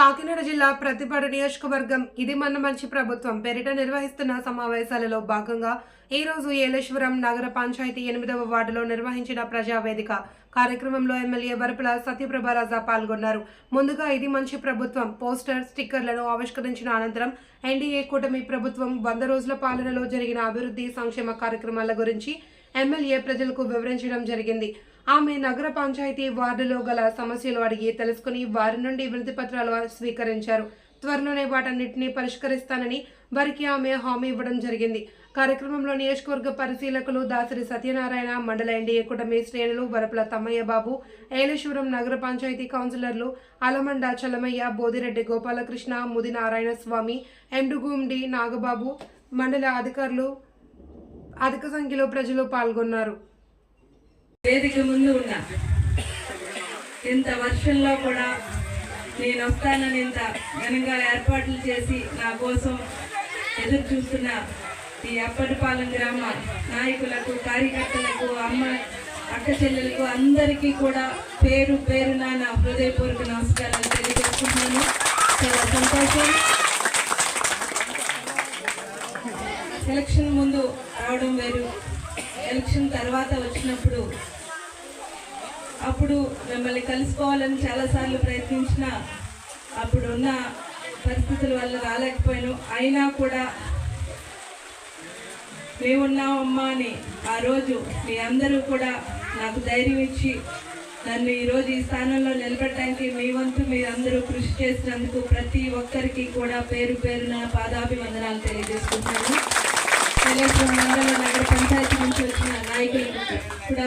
కాకినాడ జిల్లా ప్రతిపాడు నియోజకవర్గం ఇది మన మంచి ప్రభుత్వం. పేరిట నిర్వహిస్తున్న సమావేశాలలో భాగంగా ఈ రోజు ఏలేశ్వరం నగర పంచాయతీ ఎనిమిదవ వార్డులో నిర్వహించిన ప్రజావేదిక కార్యక్రమంలో ఎమ్మెల్యే వరపుల సత్యప్రభ రాజా పాల్గొన్నారు. ముందుగా ఇది మంచి ప్రభుత్వం. పోస్టర్ స్టిక్కర్లను ఆవిష్కరించిన అనంతరం ఎన్డీఏ కూటమి ప్రభుత్వం వంద రోజుల పాలనలో జరిగిన అభివృద్ధి సంక్షేమ కార్యక్రమాల గురించి ఎమ్మెల్యే ప్రజలకు వివరించడం జరిగింది. ఆమె నగర పంచాయతీ వార్డులో గల సమస్యలు అడిగి తెలుసుకుని వారి నుండి వినతి పత్రాలు స్వీకరించారు. త్వరలోనే వాటన్నిటిని పరిష్కరిస్తానని వారికి ఆమె హామీ ఇవ్వడం జరిగింది. కార్యక్రమంలో నియోజకవర్గ పరిశీలకులు దాసరి సత్యనారాయణ మండల ఎన్డీఏ కూటమి శ్రేణులు వరపుల తమ్మయ్య బాబు ఏలేశ్వరం నగర పంచాయతీ కౌన్సిలర్లు అలమండ చలమయ్య బోదిరెడ్డి గోపాలకృష్ణ ముది నారాయణ స్వామి ఎండుగూండి నాగబాబు మండల అధికారులు అధిక సంఖ్యలో ప్రజలు పాల్గొన్నారు. వేదిక ముందు ఉన్నా. ఇంత వర్షంలో కూడా నేను వస్తానని ఇంత ఘనంగా ఏర్పాట్లు చేసి నా కోసం ఎదురు చూస్తున్న ఈ అప్పటిపాలెం గ్రామ నాయకులకు కార్యకర్తలకు అమ్మ అక్క చెల్లెలకు అందరికీ కూడా పేరు పేరున నా హృదయపూర్వక నమస్కారాలు తెలియజేస్తున్నాను చాలా సంతోషం. ఎలక్షన్ ముందు రావడం వేరు. ఎలక్షన్ తర్వాత వచ్చినప్పుడు అప్పుడు మిమ్మల్ని కలుసుకోవాలని చాలాసార్లు ప్రయత్నించిన అప్పుడున్న పరిస్థితుల వల్ల రాలేకపోయాను. అయినా కూడా మేమున్నామమ్మా అని ఆ రోజు మీ అందరూ కూడా నాకు ధైర్యం ఇచ్చి నన్ను ఈరోజు ఈ స్థానంలో నిలబెట్టడానికి మీ వంతు మీరందరూ కృషి చేసినందుకు ప్రతి ఒక్కరికి కూడా పేరు పేరున పాదాభివందనాలు తెలియజేసుకుంటాను నగర పంచాయతీ నుంచి వచ్చిన నాయకులకు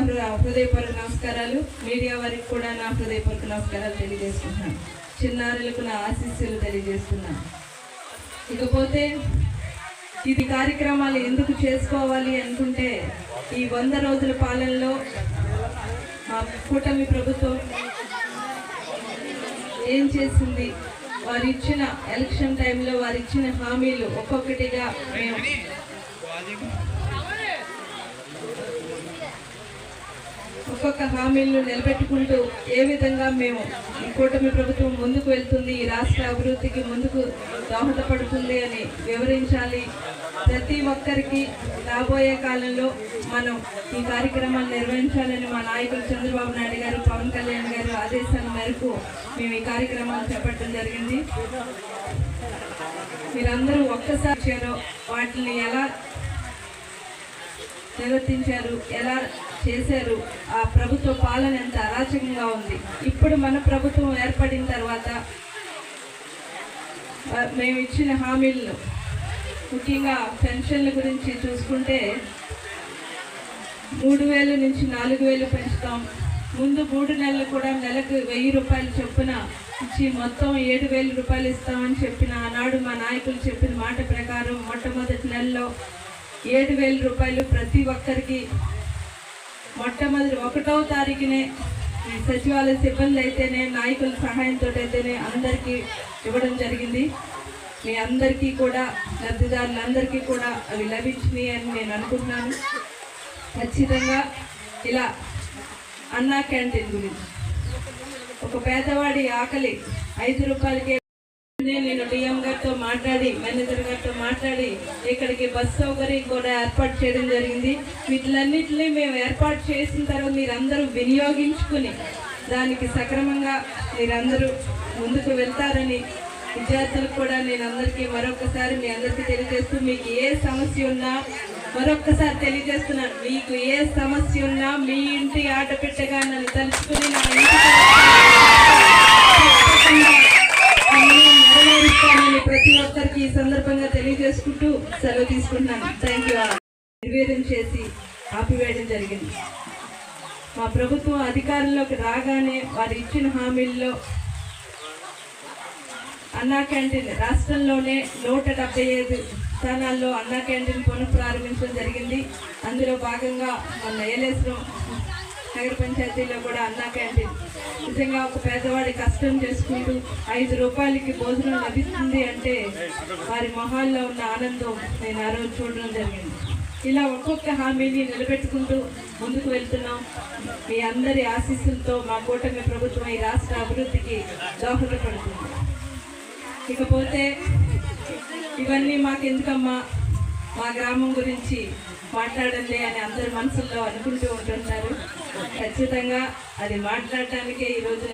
కూడా హృదయపూర్వక నమస్కారాలు. మీడియా వారికి కూడా నా హృదయపూర్వక నమస్కారాలు తెలియజేస్తున్నాను. చిన్నారులకు నా ఆశీస్సులు తెలియజేస్తున్నాను. ఇకపోతే ఇది కార్యక్రమాలు ఎందుకు చేసుకోవాలి అనుకుంటే ఈ వంద రోజుల పాలనలో మా కూటమి ప్రభుత్వం ఏం చేసింది? వారు ఇచ్చిన ఎలక్షన్ టైంలో వారు ఇచ్చిన హామీలు ఒక్కొక్కటిగా మేము ఒక్కొక్క హామీలను నిలబెట్టుకుంటూ ఏ విధంగా మేము ఈ కూటమి ప్రభుత్వం ముందుకు వెళ్తుంది ఈ రాష్ట్ర అభివృద్ధికి ముందుకు దోహదపడుతుంది అని వివరించాలి. ప్రతి ఒక్కరికి రాబోయే కాలంలో మనం ఈ కార్యక్రమాలు నిర్వహించాలని మా నాయకులు చంద్రబాబు నాయుడు గారు పవన్ కళ్యాణ్ గారు ఆదేశాల మేరకు మేము ఈ కార్యక్రమాలు చేపట్టడం జరిగింది. మీరందరూ ఒక్కసారి చేరో వాటిని ఎలా నిర్వర్తించారు ఎలా చేశారు. ఆ ప్రభుత్వ పాలన ఎంత అరాచకంగా ఉంది. ఇప్పుడు మన ప్రభుత్వం ఏర్పడిన తర్వాత మేము ఇచ్చిన హామీలను ముఖ్యంగా పెన్షన్ల గురించి చూసుకుంటే మూడు వేలు నుంచి నాలుగు వేలు పెంచుతాం. ముందు మూడు నెలలు కూడా నెలకు వెయ్యి రూపాయలు చొప్పున ఇచ్చి మొత్తం ఏడు వేల రూపాయలు ఇస్తామని చెప్పిన ఆనాడు మా నాయకులు చెప్పిన మాట ప్రకారం మొట్టమొదటి నెలలో ఏడు వేల రూపాయలు ప్రతి ఒక్కరికి మొట్టమొదటి ఒకటవ తారీఖునే సచివాలయ సిబ్బంది అయితేనే నాయకుల సహాయంతో అయితేనే అందరికీ ఇవ్వడం జరిగింది. మీ అందరికీ కూడా లబ్ధిదారులందరికీ కూడా అవి లభించినాయి అని నేను అనుకుంటున్నాను. ఖచ్చితంగా ఇలా అన్నా క్యాంటీన్ గురించి. ఒక పేదవాడి ఆకలి ఐదు రూపాయలకే నేను డిఎం గారితో మాట్లాడి మేనేజర్ గారితో మాట్లాడి ఇక్కడికి బస్ సౌకర్యం కూడా ఏర్పాటు చేయడం జరిగింది. వీటిలన్నింటినీ మేము ఏర్పాటు చేసిన తర్వాత మీరందరూ వినియోగించుకుని దానికి సక్రమంగా మీరందరూ ముందుకు వెళ్తారని విద్యార్థులకు కూడా నేను అందరికీ మరొకసారి మీ అందరికీ తెలియజేస్తూ మీకు ఏ సమస్య ఉన్నా మరొక్కసారి తెలియజేస్తున్నాను మీకు ఏ సమస్య ఉన్నా మీ ఇంటి ఆటపిట్టగా నన్ను తలుచుకుని నా ఇంటి సెలవు తీసుకుంటున్నాను. థ్యాంక్ యూ నిర్వేదం చేసి ఆపివేయడం జరిగింది. మా ప్రభుత్వం అధికారంలోకి రాగానే వారు ఇచ్చిన హామీల్లో అన్నా క్యాంటీన్ రాష్ట్రంలోనే నూట డెబ్బై ఐదు స్థానాల్లో అన్నా క్యాంటీన్ పునఃప్రారంభించడం జరిగింది. అందులో భాగంగా మన ఏలేశ్వరం నగర పంచాయతీలో కూడా అన్నా క్యాంటీన్. నిజంగా ఒక పేదవాడి కష్టం చేసుకుంటూ ఐదు రూపాయలకి భోజనం లభిస్తుంది అంటే వారి మొహాల్లో ఉన్న ఆనందం నేను ఆ రోజు చూడడం జరిగింది. ఇలా ఒక్కొక్క హామీని నిలబెట్టుకుంటూ ముందుకు వెళ్తున్నాం. మీ అందరి ఆశీస్సులతో మా కూటమి ప్రభుత్వం ఈ రాష్ట్ర అభివృద్ధికి దోహదపడుతుంది. ఇకపోతే ఇవన్నీ మాకెందుకమ్మా? మా గ్రామం గురించి మాట్లాడండి అని అందరి మనసుల్లో అనుకుంటూ ఉంటున్నారు ఖచ్చితంగా అది మాట్లాడటానికే ఈరోజు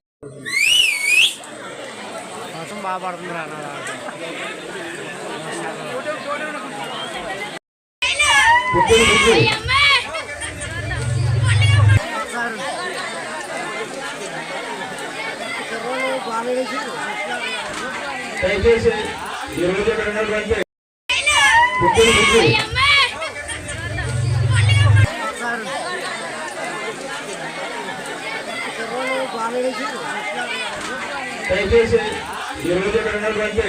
దయచేసి ఈ రోజు ఇక్కడ ఉన్నటువంటి దయచేసి ఈ ఇక్కడ ఉన్నటువంటి